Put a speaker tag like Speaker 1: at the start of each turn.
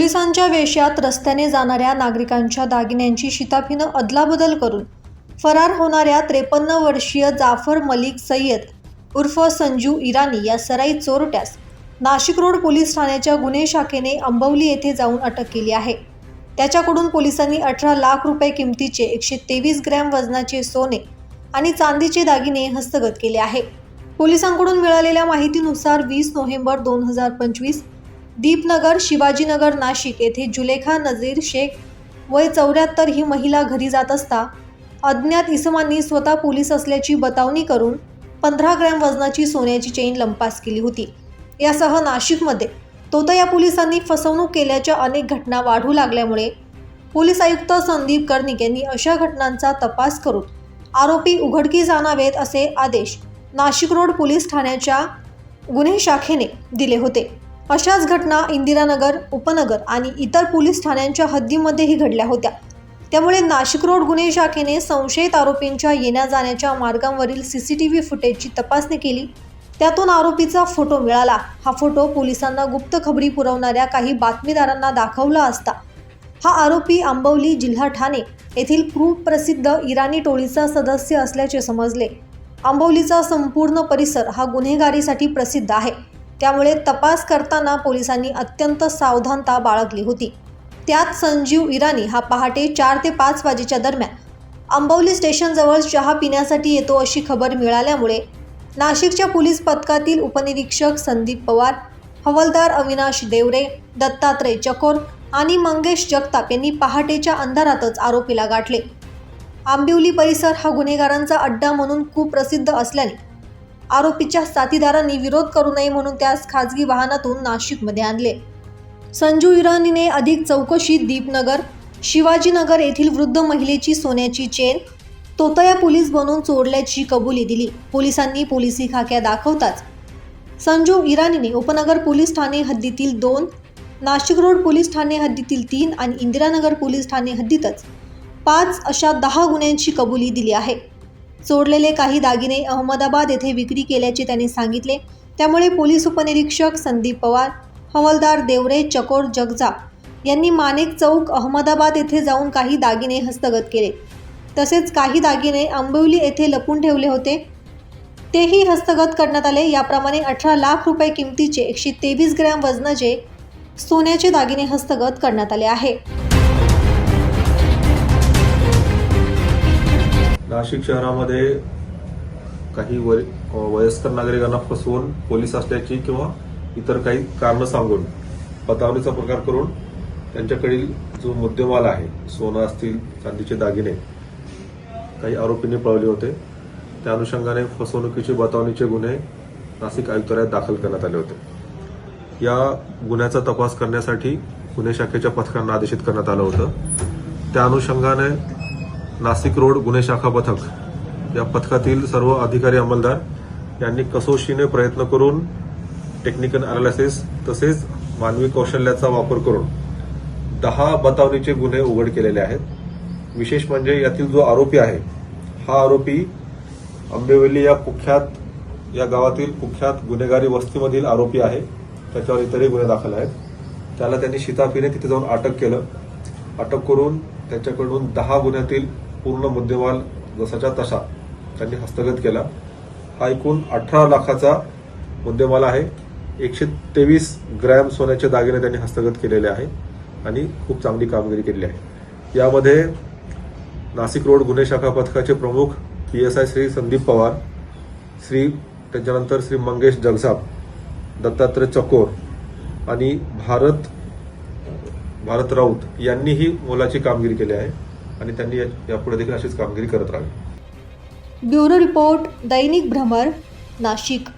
Speaker 1: पोलिसांच्या वेशात रस्त्याने जाणाऱ्या नागरिकांच्या दागिन्यांची शिताफीनं अदलाबदल करून फरार होणाऱ्या त्रेपन्न वर्षीय जाफर मलिक सय्यद उर्फ संजू इराणी या सराई चोरट्यास नाशिक रोड पोलीस ठाण्याच्या गुन्हे शाखेने अंबवली येथे जाऊन अटक केली आहे. त्याच्याकडून पोलिसांनी अठरा लाख रुपये किमतीचे एकशे तेवीस ग्रॅम वजनाचे सोने आणि चांदीचे दागिने हस्तगत केले आहे. पोलिसांकडून मिळालेल्या माहितीनुसार वीस नोव्हेंबर दोन हजार पंचवीस दीपनगर शिवाजीनगर नाशिक येथे जुलेखा नजीर शेख वय चौऱ्याहत्तर ही महिला घरी जात असता अज्ञात इसमांनी स्वतः पोलीस असल्याची बतावणी करून पंधरा ग्रॅम वजनाची सोन्याची चेन लंपास केली होती. यासह नाशिकमध्ये तोतया पोलिसांनी फसवणूक केल्याच्या अनेक घटना वाढू लागल्यामुळे पोलीस आयुक्त संदीप कर्णिक यांनी अशा घटनांचा तपास करून आरोपी उघडकीस आणावेत असे आदेश नाशिक रोड पोलीस ठाण्याच्या गुन्हे शाखेने दिले होते. अशाच घटना इंदिरानगर उपनगर आणि इतर पोलीस ठाण्यांच्या हद्दीमध्येही घडल्या होत्या. त्यामुळे नाशिक रोड गुन्हे शाखेने संशयित आरोपींच्या येण्या जाण्याच्या मार्गांवरील सी सी टी व्ही फुटेजची तपासणी केली. त्यातून आरोपीचा फोटो मिळाला. हा फोटो पोलिसांना गुप्त खबरी पुरवणाऱ्या काही बातमीदारांना दाखवला असता. हा आरोपी आंबवली जिल्हा ठाणे येथील खूप प्रसिद्ध इराणी टोळीचा सदस्य असल्याचे समजले. आंबवलीचा संपूर्ण परिसर हा गुन्हेगारीसाठी प्रसिद्ध आहे. त्यामुळे तपास करताना पोलिसांनी अत्यंत सावधानता बाळगली होती. त्यात संजीव इराणी हा पहाटे चार ते पाच वाजेच्या दरम्यान आंबवली स्टेशनजवळ चहा पिण्यासाठी येतो अशी खबर मिळाल्यामुळे नाशिकच्या पोलीस पथकातील उपनिरीक्षक संदीप पवार हवलदार अविनाश देवरे दत्तात्रय चकोर आणि मंगेश जगताप यांनी पहाटेच्या अंधारातच आरोपीला गाठले. आंबिवली परिसर हा गुन्हेगारांचा अड्डा म्हणून खूप प्रसिद्ध असल्याने आरोपीच्या साथीदारांनी विरोध करू नये म्हणून त्यास खाजगी वाहनातून नाशिकमध्ये आणले. संजू इराणीने अधिक चौकशीत दीपनगर शिवाजीनगर येथील वृद्ध महिलेची सोन्याची चेन तोतया पोलीस बनून चोरल्याची कबुली दिली. पोलिसांनी पोलिसी खाक्या दाखवताच संजू इराणीने उपनगर पोलीस ठाणे हद्दीतील दोन नाशिक रोड पोलीस ठाणे हद्दीतील तीन आणि इंदिरानगर पोलीस ठाणे हद्दीतच पाच अशा दहा गुन्ह्यांची कबुली दिली आहे. चोरलेले काही दागिने अहमदाबाद येथे विक्री केल्याचे त्यांनी सांगितले. त्यामुळे पोलीस उपनिरीक्षक संदीप पवार हवालदार देवरे चकोर जगजाप यांनी मानेक चौक अहमदाबाद येथे जाऊन काही दागिने हस्तगत केले. तसेच काही दागिने आंबिवली येथे लपून ठेवले होते. तेही हस्तगत करण्यात आले. याप्रमाणे अठरा लाख रुपये किमतीचे एकशे तेवीस ग्रॅम वजनाचे सोन्याचे दागिने हस्तगत करण्यात आले आहे.
Speaker 2: नाशिक शहरामध्ये काही वय वयस्कर नागरिकांना फसवून पोलीस असल्याची किंवा इतर काही कारणं सांगून पतावणीचा प्रकार करून त्यांच्याकडील जो मुद्देमाल आहे सोनं असतील चांदीचे दागिने काही आरोपींनी पळवले होते. त्या अनुषंगाने फसवणुकीचे बतावणीचे गुन्हे नाशिक आयुक्तालयात दाखल करण्यात आले होते. या गुन्ह्याचा तपास करण्यासाठी गुन्हे शाखेच्या पथकांना आदेशित करण्यात आलं होतं. त्या अनुषंगाने नाशिक रोड गुन्हे शाखा पथक. या पथकातील सर्व अधिकारी अंमलदार यांनी कसोशीने प्रयत्न करून टेक्निकल अनालिसिस तसेच मानवी कौशल्याचा वापर करून दहा बतावणीचे गुन्हे उघड केलेले आहेत. विशेष म्हणजे यातील जो आरोपी आहे हा आरोपी आंबेवली या कुख्यात या गावातील कुख्यात गुन्हेगारी वस्तीमधील आरोपी आहे. त्याच्यावर इतरही गुन्हे दाखल आहेत. त्याला त्यांनी शिताफीने तिथे जाऊन अटक केलं. अटक करून त्याच्याकडून दहा गुन्ह्यातील पूर्ण मुद्देमाल जसाच्या तसा त्यांनी हस्तगत केला. हा एकूण अठरा लाखाचा मुद्देमाल आहे. एकशे तेवीस ग्रॅम सोन्याचे दागिने त्यांनी हस्तगत केलेले आहे आणि खूप चांगली कामगिरी केली आहे. यामध्ये नाशिक रोड गुन्हे शाखा पथकाचे प्रमुख P S I Shri Sandeep Pawar Shri त्याच्यानंतर श्री मंगेश जगसाप दत्तात्रय चकोर आणि भारत भारत राऊत यांनीही मोलाची कामगिरी केली आहे. आणि त्यांनी या- यापुढे देखील अशीच कामगिरी करत राहावी.
Speaker 1: ब्युरो रिपोर्ट दैनिक भ्रमर नाशिक.